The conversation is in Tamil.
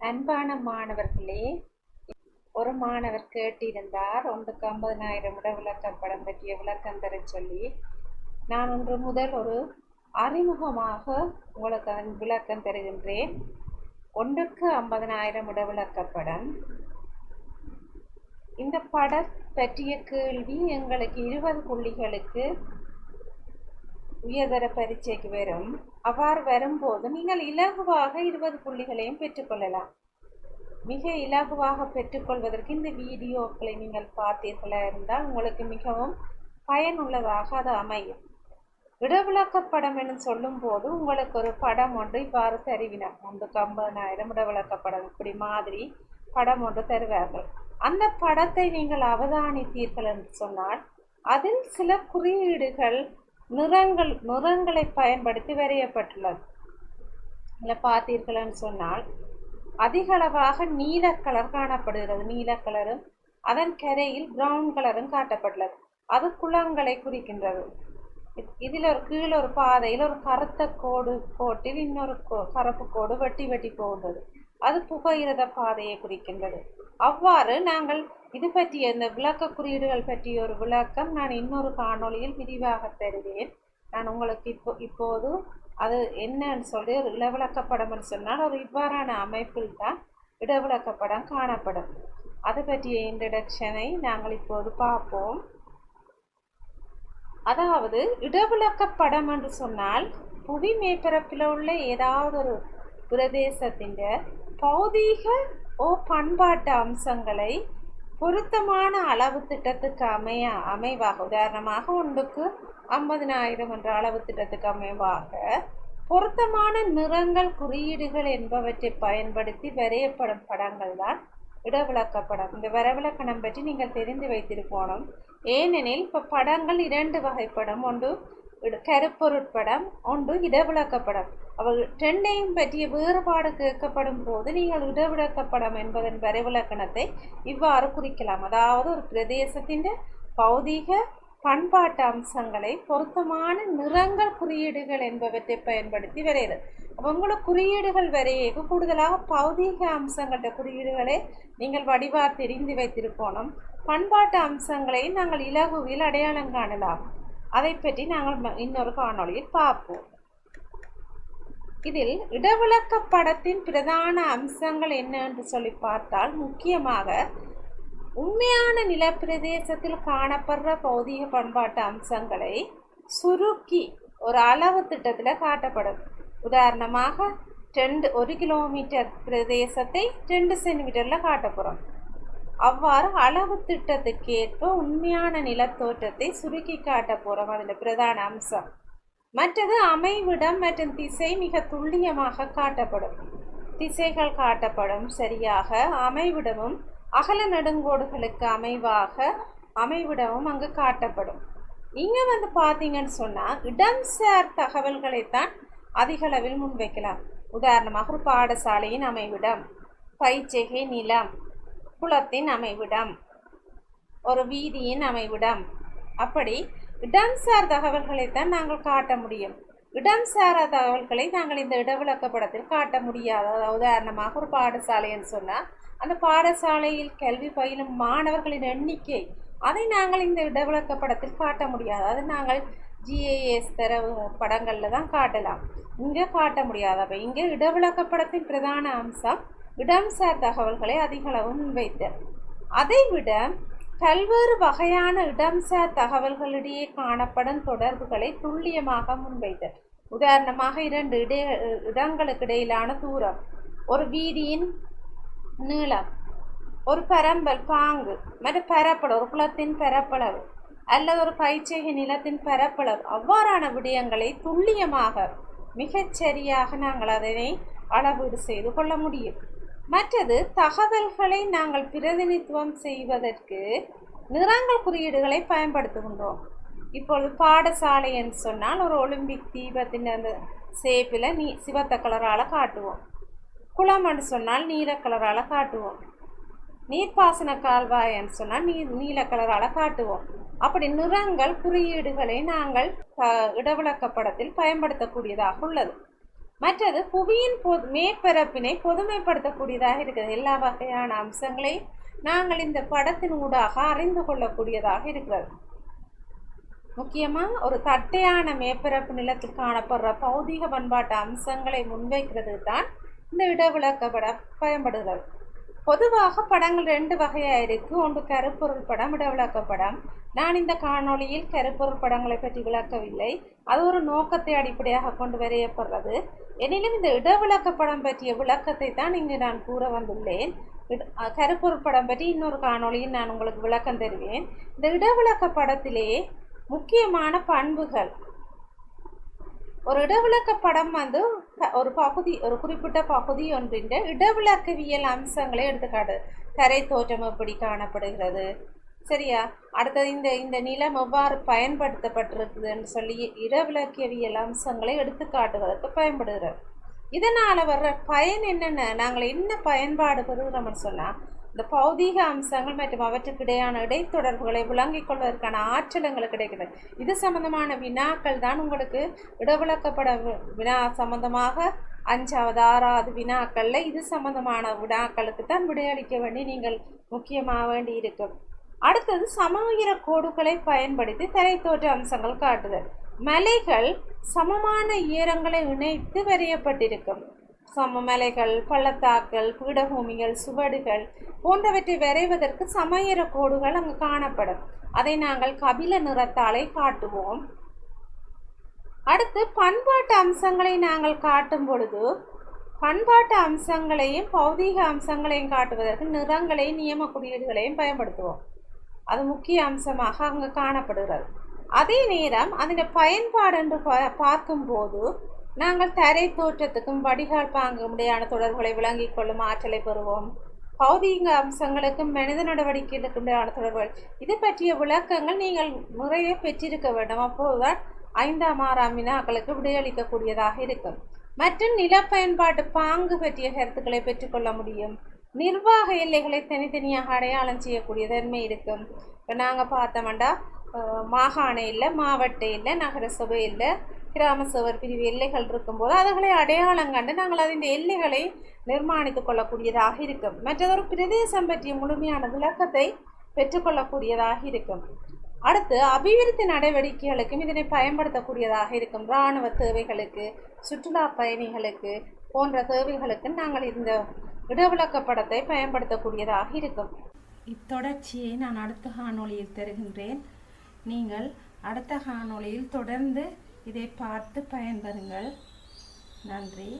அன்பான மாணவர்களே ஒரு மாணவர் கேட்டிருந்தார் ஒன்றுக்கு ஐம்பதனாயிரம் விட விளக்கப்படம் பற்றிய விளக்கம் தர சொல்லி. நான் ஒன்று முதல் ஒரு அறிமுகமாக உங்களுக்கு அதன் விளக்கம் தருகின்றேன். ஒன்றுக்கு ஐம்பதனாயிரம் விட விளக்கப்படம் இந்த பட பற்றிய கேள்வி எங்களுக்கு இருபது புள்ளிகளுக்கு உயர்தர பரீட்சைக்கு வரும். அவ்வாறு வரும்போது நீங்கள் இலகுவாக இருபது புள்ளிகளையும் பெற்றுக்கொள்ளலாம் மிக இலகுவாக பெற்றுக்கொள்வதற்கு இந்த வீடியோக்களை நீங்கள் பார்த்தீர்களா இருந்தால் உங்களுக்கு மிகவும் பயனுள்ளதாக அது அமையும். இடவிளக்கப்படம் என்று சொல்லும்போது உங்களுக்கு ஒரு படம் ஒன்று இவ்வாறு தருவினர். ஒன்றுக்கு ஐம்பதனாயிரம் இடவிளக்கப்படம் இப்படி மாதிரி படம் ஒன்று தருவார்கள். அந்த படத்தை நீங்கள் அவதானித்தீர்கள் என்று சொன்னால் அதில் சில குறியீடுகள் நிறங்கள் நிறங்களை பயன்படுத்தி வரையப்பட்டுள்ளது. இதில் பார்த்தீர்கள்னு சொன்னால் அதிகளவாக நீல கலர் காணப்படுகிறது. நீல கலரும் அதன் கரையில் பிரவுன் கலரும் காட்டப்பட்டுள்ளது. அது குளங்களை குறிக்கின்றது. இதில் ஒரு கீழே ஒரு பாதையில் ஒரு கருத்த கோடு கோட்டில் இன்னொரு கோ கருப்பு கோடு வெட்டி வெட்டி போகின்றது. அது புகையிரத பாதையை குறிக்கின்றது. அவ்வாறு நாங்கள் இது பற்றிய இந்த விளக்க குறியீடுகள் பற்றிய ஒரு விளக்கம் நான் இன்னொரு காணொளியில் விரிவாக தருவேன். நான் உங்களுக்கு இப்போ இப்போது அது என்னன்னு சொல்லி ஒரு இடவிளக்கப்படம்னு சொன்னால் ஒரு இவ்வாறான அமைப்பில் தான் இடவிளக்கப்படம் காணப்படும். அது பற்றிய இன்ட்ரடக்ஷனை நாங்கள் இப்போது பார்ப்போம். அதாவது இடவிளக்கப்படம் என்று சொன்னால் புவி மேற்பரப்பில் உள்ள ஏதாவது ஒரு பிரதேசத்தின் பௌதீக ஓ பண்பாட்டு அம்சங்களை பொருத்தமான அளவு திட்டத்துக்கு அமைய அமைவாக உதாரணமாக ஒன்றுக்கு ஐம்பதினாயிரம் என்ற அளவு திட்டத்துக்கு அமைவாக பொருத்தமான நிறங்கள் குறியீடுகள் என்பவற்றை பயன்படுத்தி வரையப்படும் படங்கள் தான் இடவிளக்கப்படம் இந்த வரவிலக்கணம் பற்றி நீங்கள் தெரிந்து வைத்திருக்கணும் ஏனெனில் இப்போ படங்கள் இரண்டு வகைப்படம். ஒன்று கருப்பொருட்படம் ஒன்று இடவிளக்கப்படம் அவள் ரெண்டையும் பற்றிய வேறுபாடு கேட்கப்படும் போது நீங்கள் இடவிளக்கப்படம் என்பதன் வரைவிலக்கணத்தை இவ்வாறு குறிக்கலாம். அதாவது ஒரு பிரதேசத்தின் பௌதீக பண்பாட்டு அம்சங்களை பொருத்தமான நிறங்கள் குறியீடுகள் என்பவற்றை பயன்படுத்தி வரைகிறது அப்போ உங்களோட குறியீடுகள் வரையக்கு கூடுதலாக பௌதீக அம்சங்கள்ட குறியீடுகளை நீங்கள் வடிவா தெரிந்து வைத்திருக்கணும். பண்பாட்டு அம்சங்களை நாங்கள் இலகுவில் அடையாளம் காணலாம். அதை பற்றி நாங்கள் இன்னொரு காணொளியில் பார்ப்போம். இதில் இடவிளக்க படத்தின் பிரதான அம்சங்கள் என்ன என்று சொல்லி பார்த்தால் முக்கியமாக உண்மையான நிலப்பிரதேசத்தில் காணப்படுற பௌதிக பண்பாட்டு அம்சங்களை சுருக்கி ஒரு அளவு திட்டத்தில் காட்டப்படும். உதாரணமாக ரெண்டு ஒரு கிலோமீட்டர் பிரதேசத்தை ரெண்டு சென்டிமீட்டரில் காட்ட போகிறோம் அவ்வாறு அளவு திட்டத்துக்கேற்ப உண்மையான நிலத்தோற்றத்தை சுருக்கி காட்ட போகிறோம் அதில் பிரதான அம்சம். மற்றது அமைவிடம் மற்றும் திசை மிக துல்லியமாக காட்டப்படும். திசைகள் காட்டப்படும் சரியாக அமைவிடமும் அகல நெடுங்கோடுகளுக்கு அமைவாக அமைவிடமும் அங்கு காட்டப்படும். இங்கே வந்து பார்த்தீங்கன்னு சொன்னால் இடம் சார் தகவல்களைத்தான் அதிகளவில் முன்வைக்கலாம். உதாரணமாக ஒரு பாடசாலையின் அமைவிடம் பயிற்சிகை நிலம் குளத்தின் அமைவிடம் ஒரு வீதியின் அமைவிடம். அப்படி இடம்சார் தகவல்களைத்தான் நாங்கள் காட்ட முடியும். இடம்சார தகவல்களை நாங்கள் இந்த இடவிளக்கப்படத்தில் காட்ட முடியாது. உதாரணமாக ஒரு பாடசாலைன்னு சொன்னால் அந்த பாடசாலையில் கல்வி பயிலும் மாணவர்களின் எண்ணிக்கை அதை நாங்கள் இந்த இடவிளக்கப்படத்தில் காட்ட முடியாது. அதை நாங்கள் ஜிஏஎஸ் தர படங்களில் தான் காட்டலாம். இங்கே காட்ட முடியாது. அப்போ இங்கே இடவிளக்கப்படத்தின் பிரதான அம்சம் இடம்சார் தகவல்களை அதிகளவு முன்வைத்தல். அதைவிட பல்வேறு வகையான இடம்சார் தகவல்களிடையே காணப்படும் தொடர்புகளை துல்லியமாக முன்வைத்தல் உதாரணமாக இரண்டு இட இடங்களுக்கு இடையிலான தூரம் ஒரு வீதியின் நீளம் ஒரு பரம்பல் பாங்கு மற்ற பரப்பளவு ஒரு குளத்தின் பரப்பளவு அல்லது ஒரு பயிற்சிகை நிலத்தின் பரப்பளவு. அவ்வாறான விடயங்களை துல்லியமாக மிகச்சரியாக நாங்கள் அதனை அளவீடு செய்து கொள்ள முடியும். மற்றது தகவல்களை நாங்கள் பிரதிநிதித்துவம் செய்வதற்கு நிறங்கள் குறியீடுகளை பயன்படுத்துகின்றோம். இப்பொழுது பாடசாலை என்று சொன்னால் ஒரு ஒலிம்பிக் தீபத்தின் அந்த சேப்பில் நீ சிவத்த கலரால் காட்டுவோம். குளம் என்று சொன்னால் நீல கலரால் காட்டுவோம். நீர்ப்பாசன கால்வாய்ன்னு சொன்னால் நீ நீல கலரால் காட்டுவோம். அப்படி நிறங்கள் குறியீடுகளை நாங்கள் இடவிளக்கப்படத்தில் பயன்படுத்தக்கூடியதாக உள்ளது. மற்றது புவியின் பொது மேற்பரப்பினை பொதுமைப்படுத்தக்கூடியதாக இருக்கிறது. எல்லா வகையான அம்சங்களையும் நாங்கள் இந்த படத்தின் ஊடாக அறிந்து கொள்ளக்கூடியதாக இருக்கிறது. முக்கியமாக ஒரு தட்டையான மேற்பரப்பு நிலத்தில் காணப்படுற பௌதிக பண்பாட்டு அம்சங்களை முன்வைக்கிறது தான் இந்த இடவிளக்கப்பட பயன்படுகிறது. பொதுவாக படங்கள் ரெண்டு வகையாக இருக்கு ஒன்று கருப்பொருள் படம் இடவிளக்கப்படம் நான் இந்த காணொளியில் கருப்பொருள் படங்களை பற்றி விளக்கவில்லை. அது ஒரு நோக்கத்தை அடிப்படையாக கொண்டு வரையப்படுறது. எனினும் இந்த இடவிளக்கப்படம் பற்றிய விளக்கத்தை தான் இங்கு நான் கூற வந்துள்ளேன். கருப்பொருள் படம் பற்றி இன்னொரு காணொளியில் நான் உங்களுக்கு விளக்கம் தருவேன். இந்த இடவிளக்க படத்திலே முக்கியமான பண்புகள் ஒரு இடவிளக்க படம் வந்து ஒரு பகுதி ஒரு குறிப்பிட்ட பகுதி ஒன்றின் இடவிளக்கவியல் அம்சங்களை எடுத்துக்காட்டு. கரை தோற்றம் எப்படி காணப்படுகிறது? சரியா? அடுத்தது இந்த இந்த நிலம் எவ்வாறு பயன்படுத்தப்பட்டிருக்குதுன்னு சொல்லி இடவிளக்கவியல் அம்சங்களை எடுத்துக்காட்டுவதற்கு பயன்படுகிறது. இதனால் வர்ற பயன் என்னென்ன? நாங்கள் என்ன பயன்பாடு பெறுகிறோம்னு சொன்னால் இந்த பௌதீக அம்சங்கள் மற்றும் அவற்றுக்கிடையான இடைத்தொடர்புகளை விளங்கிக் கொள்வதற்கான ஆற்றல் எங்களுக்கு கிடைக்கிறது. இது சம்பந்தமான வினாக்கள் தான் உங்களுக்கு இடவிளக்கப்பட வினா சம்பந்தமாக அஞ்சாவது ஆறாவது வினாக்களில் இது சம்பந்தமான வினாக்களுக்கு தான் விடையளிக்க வேண்டி நீங்கள் முக்கியமாக வேண்டி இருக்கும் அடுத்தது சமவீர கோடுகளை பயன்படுத்தி தரைத்தோற்ற அம்சங்கள் காட்டுதல். மலைகள் சமமான ஈரங்களை இணைத்து வரையப்பட்டிருக்கும். சம மலைகள் பள்ளத்தாக்கள் பீடபூமிகள் சுவடுகள் போன்றவற்றை வரைவதற்கு சமயர கோடுகள் அங்கு காணப்படும். அதை நாங்கள் கபில நிறத்தாலே காட்டுவோம். அடுத்து பண்பாட்டு அம்சங்களை நாங்கள் காட்டும் பொழுது பண்பாட்டு அம்சங்களையும் பௌதீக அம்சங்களையும் காட்டுவதற்கு நிறங்களையும் நியம குறியீடுகளையும் பயன்படுத்துவோம். அது முக்கிய அம்சமாக அங்கு காணப்படுகிறது. அதே நேரம் அதன் பயன்பாடு என்று பார்க்கும்போது நாங்கள் தரை தோற்றத்துக்கும் வடிகால் பாங்கு முறையான தொடர்புகளை விளங்கிக் கொள்ளும் ஆற்றலை பெறுவோம். பௌதீக அம்சங்களுக்கும் மனித நடவடிக்கைகளுக்கும் இடையான தொடர்புகள். இது பற்றிய விளக்கங்கள் நீங்கள் நிறைய பெற்றிருக்க வேண்டும். அப்போதுதான் ஐந்தாம் ஆறாம் வினாக்களுக்கு விடையளிக்கக்கூடியதாக இருக்கும். மற்றும் நில பயன்பாட்டு பாங்கு பற்றிய கருத்துக்களை பெற்றுக்கொள்ள முடியும். நிர்வாக எல்லைகளை தனித்தனியாக அடையாளம் செய்யக்கூடிய தன்மை இருக்கும். இப்போ நாங்கள் பார்த்தோம்டா மாகாண இல்லை மாவட்ட இல்லை நகரசபை இல்லை கிராம சபர் பிரிவு எல்லைகள் இருக்கும்போது அதுகளை அடையாளம் கண்டு நாங்கள் அதன் எல்லைகளை நிர்மாணித்துக் கொள்ளக்கூடியதாக இருக்கும். மற்றதொரு பிரதேசம் பற்றிய முழுமையான விளக்கத்தை பெற்றுக்கொள்ளக்கூடியதாக இருக்கும். அடுத்து அபிவிருத்தி நடவடிக்கைகளுக்கும் இதனை பயன்படுத்தக்கூடியதாக இருக்கும். இராணுவ தேவைகளுக்கு சுற்றுலா பயணிகளுக்கு போன்ற தேவைகளுக்கு நாங்கள் இந்த இடவிளக்கப்படத்தை பயன்படுத்தக்கூடியதாக இருக்கும். இத்தொடர்ச்சியை நான் அடுத்த காணொளியில் தருகின்றேன். நீங்கள் அடுத்த காணொளியில் தொடர்ந்து இதை பார்த்து பயன்பெறுங்கள் நன்றி.